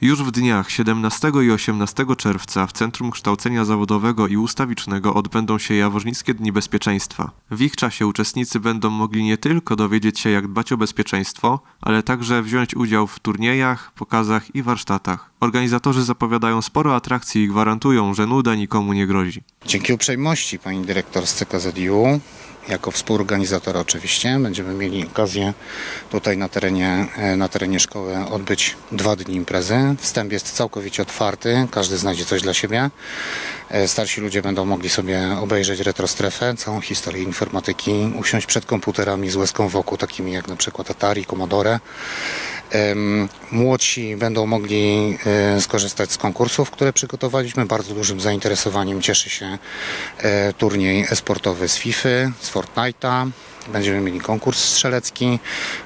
Już w dniach 17 i 18 czerwca w Centrum Kształcenia Zawodowego i Ustawicznego odbędą się Jaworznickie Dni Bezpieczeństwa. W ich czasie uczestnicy będą mogli nie tylko dowiedzieć się, jak dbać o bezpieczeństwo, ale także wziąć udział w turniejach, pokazach i warsztatach. Organizatorzy zapowiadają sporo atrakcji i gwarantują, że nuda nikomu nie grozi. Dzięki uprzejmości pani dyrektor z CKZiU, jako współorganizator oczywiście, będziemy mieli okazję tutaj na terenie, e, na terenie szkoły odbyć dwa dni imprezy. Wstęp jest całkowicie otwarty, każdy znajdzie coś dla siebie. E, Starsi ludzie będą mogli sobie obejrzeć retrostrefę, całą historię informatyki, usiąść przed komputerami z łezką wokół, takimi jak na przykład Atari, Commodore. Młodsi będą mogli e, skorzystać z konkursów, które przygotowaliśmy. Bardzo dużym zainteresowaniem cieszy się e, turniej esportowy z FIFA, z Fortnite'a. Będziemy mieli konkurs strzelecki.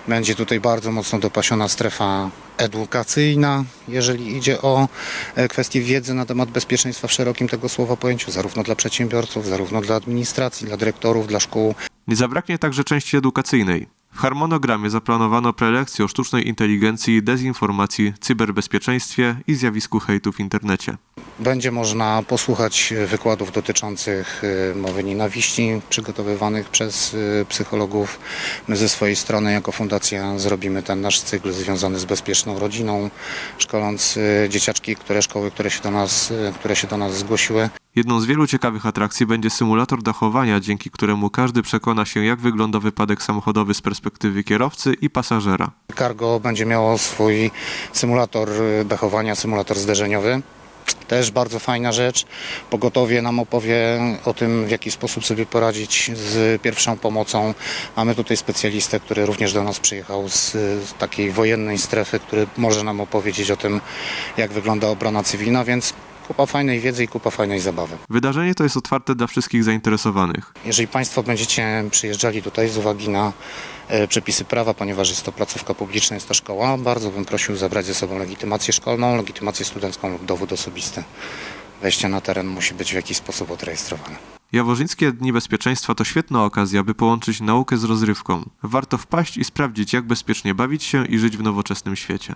Będzie tutaj bardzo mocno dopasiona strefa edukacyjna, jeżeli idzie o e, kwestie wiedzy na temat bezpieczeństwa w szerokim tego słowa pojęciu, zarówno dla przedsiębiorców, zarówno dla administracji, dla dyrektorów, dla szkół. Nie zabraknie także części edukacyjnej. Harmonogramie zaplanowano prelekcje o sztucznej inteligencji, dezinformacji, cyberbezpieczeństwie i zjawisku hejtu w internecie. Będzie można posłuchać wykładów dotyczących y, mowy nienawiści przygotowywanych przez y, psychologów. My ze swojej strony jako fundacja zrobimy ten nasz cykl związany z bezpieczną rodziną, szkoląc y, dzieciaczki, które szkoły, które się do nas, które się do nas zgłosiły. Jedną z wielu ciekawych atrakcji będzie symulator dachowania, dzięki któremu każdy przekona się, jak wygląda wypadek samochodowy z perspektywy kierowcy i pasażera. Cargo będzie miało swój symulator y, dachowania, symulator zderzeniowy. Też bardzo fajna rzecz. Pogotowie nam opowie o tym, w jaki sposób sobie poradzić z pierwszą pomocą. Mamy tutaj specjalistę, który również do nas przyjechał z, z takiej wojennej strefy, który może nam opowiedzieć o tym, jak wygląda obrona cywilna, więc kupa fajnej wiedzy i kupa fajnej zabawy. Wydarzenie to jest otwarte dla wszystkich zainteresowanych. Jeżeli Państwo będziecie przyjeżdżali tutaj z uwagi na e, przepisy prawa, ponieważ jest to placówka publiczna, jest to szkoła, bardzo bym prosił zabrać ze sobą legitymację szkolną, legitymację studencką lub dowód osobisty. Wejście na teren musi być w jakiś sposób odrejestrowane. Jaworzyńskie Dni Bezpieczeństwa to świetna okazja, by połączyć naukę z rozrywką. Warto wpaść i sprawdzić, jak bezpiecznie bawić się i żyć w nowoczesnym świecie.